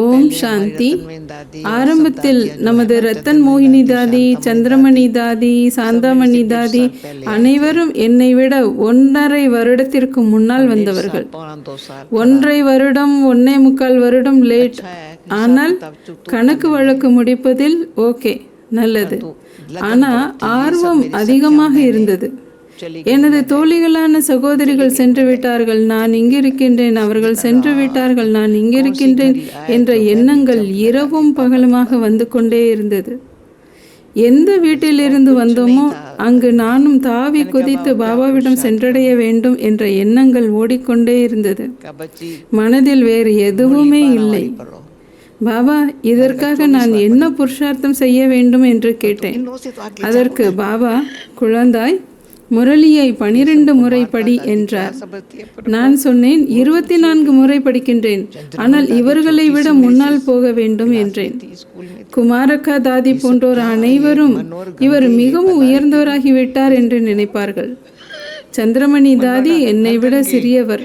ஓம் சாந்தி. ஆரம்பத்தில் நமது ரத்தன் மோகினி தாதி சந்திரமணி தாதி சாந்தாமணி தாதி அனைவரும் என்னை விட ஒன்றரை வருடத்திற்கு முன்னால் வந்தவர்கள். ஒன்றை வருடம் ஒன்னே முக்கால் வருடம் லேட். ஆனால் கணக்கு வழக்கு முடிப்பதில் ஓகே நல்லது. ஆனா ஆர்வம் அதிகமாக இருந்தது. எனது தோழிகளான சகோதரிகள் சென்று விட்டார்கள் நான் இங்கிருக்கின்றேன். அவர்கள் சென்று விட்டார்கள் நான் இங்கிருக்கின்றேன் என்ற எண்ணங்கள் இரவும் பகலுமாக வந்து கொண்டே இருந்தது. எந்த வீட்டிலிருந்து வந்தோமோ அங்கு நானும் தாவி குதித்து பாபாவிடம் சென்றடைய வேண்டும் என்ற எண்ணங்கள் ஓடிக்கொண்டே இருந்தது. மனதில் வேறு எதுவுமே இல்லை. பாபா இதற்காக நான் என்ன புருஷார்த்தம் செய்ய வேண்டும் என்று கேட்டேன். அதற்கு பாபா குழந்தாய் முரளியை பனிரெண்டு முறை படி என்றார். நான் சொன்னேன் இருபத்தி நான்கு முறை படிக்கின்றேன் ஆனால் இவர்களை விட முன்னால் போக வேண்டும் என்றேன். குமாரக்கா தாதி போன்றோர் அனைவரும் இவர் மிகவும் உயர்ந்தவராகிவிட்டார் என்று நினைப்பார்கள். சந்திரமணி தாதி என்னை விட சிறியவர்.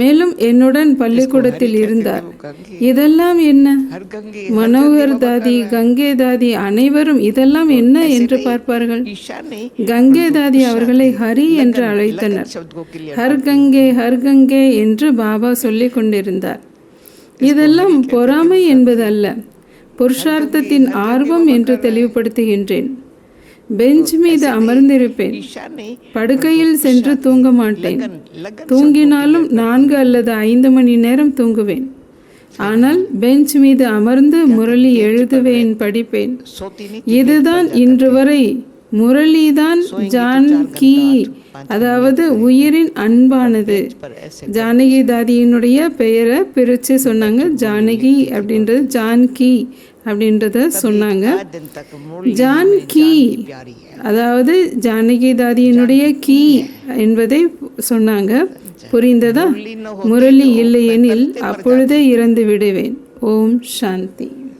மேலும் என்னுடன் பள்ளிக்கூடத்தில் இருந்தார். இதெல்லாம் என்ன? மனோகர் தாதி கங்கே தாதி அனைவரும் இதெல்லாம் என்ன என்று பார்ப்பார்கள்? கங்கே தாதி அவர்களை ஹரி என்று அழைத்தனர். ஹர் கங்கே ஹர் கங்கே என்று பாபா சொல்லிக் கொண்டிருந்தார். இதெல்லாம் பொறாமை என்பது அல்ல புருஷார்த்தத்தின் ஆர்வம் என்று தெளிவுபடுத்துகின்றேன். பெஞ்ச் மீது அமர்ந்திருப்பேன். படுக்கையில் சென்று தூங்க மாட்டேன். தூங்கினாலும் நான்கு அல்லது ஐந்து மணி நேரம் தூங்குவேன். ஆனால் பெஞ்ச் மீது அமர்ந்து முரளி எழுதுவேன் படிப்பேன். இதுதான் இன்று வரை முரளிதான் ஜான்கி அதாவது உயிரின் அன்பானது. ஜானகி தாதியினுடைய பெயரை பிரித்து சொன்னாங்க. ஜானகி அப்படின்றது ஜான்கி அப்படின்றத சொன்னாங்க. ஜான் கீ. அதாவது ஜானகி தாதியினுடைய கீ என்பதை சொன்னாங்க. புரிந்ததா? முரளி இல்லையெனில் அப்பொழுதே இறந்து விடுவேன். ஓம் சாந்தி.